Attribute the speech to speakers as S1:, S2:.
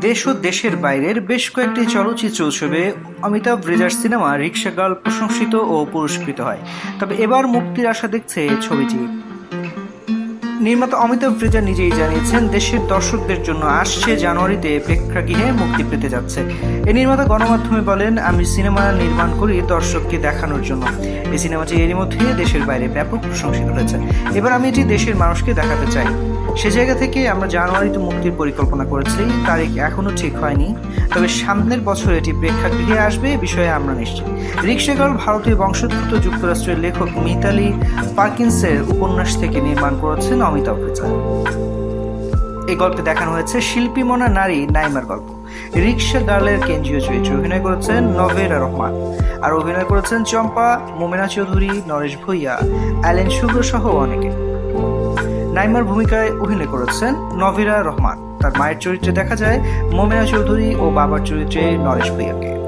S1: দেশ ও দেশের বাইরের বেশ কয়েকটি চলচ্চিত্র উৎসবে অমিতাভ রেজার সিনেমা রিক্সা গার্ল প্রশংসিত ও পুরস্কৃত হয়। তবে এবার মুক্তির আশা দেখছে ছবিটি। নির্মাতা অমিতাভ রেজা নিজেই জানিয়েছেন, দেশের দর্শকদের জন্য আসছে জানুয়ারিতে প্রেক্ষাগৃহে মুক্তি পেতে যাচ্ছে। এই নির্মাতা গণমাধ্যমে বলেন, আমি সিনেমা নির্মাণ করি দর্শককে দেখানোর জন্য। এই সিনেমাটি এরই মধ্যে দেশের বাইরে ব্যাপক প্রশংসিত হয়েছে। এবার আমি এটি দেশের মানুষকে দেখাতে চাই। সে জায়গা থেকে আমরা জানুয়ারিতে মুক্তির পরিকল্পনা করেছি। তারিখ এখনও ঠিক হয়নি, তবে সামনের বছর এটি প্রেক্ষাগৃহে আসবে বিষয়ে আমরা নিশ্চিত। রিক্সাগল ভারতীয় বংশোদ্ভূত যুক্তরাষ্ট্রের লেখক মিতালি পার্কিন্সের উপন্যাস থেকে নির্মাণ করেছেন অমিতাভ রেজা এই গল্পে দেখানো হয়েছে শিল্পী মনা নারী নাইমার গল্প। রিক্সা গার্লের কেন্দ্রীয় চরিত্রে অভিনয় করেছেন নভেরা রহমান। আর অভিনয় করেছেন চম্পা, মোমেনা চৌধুরী, নরেশ ভূঁইয়া, অ্যালেন শুভ্র সহ অনেকে। নাইমার ভূমিকায় অভিনয় করেছেন নভিরা রহমান। তার মায়ের চরিত্রে দেখা যায় মোমেনা চৌধুরী ও বাবার চরিত্রে নরেশ ভূঁইয়াকে।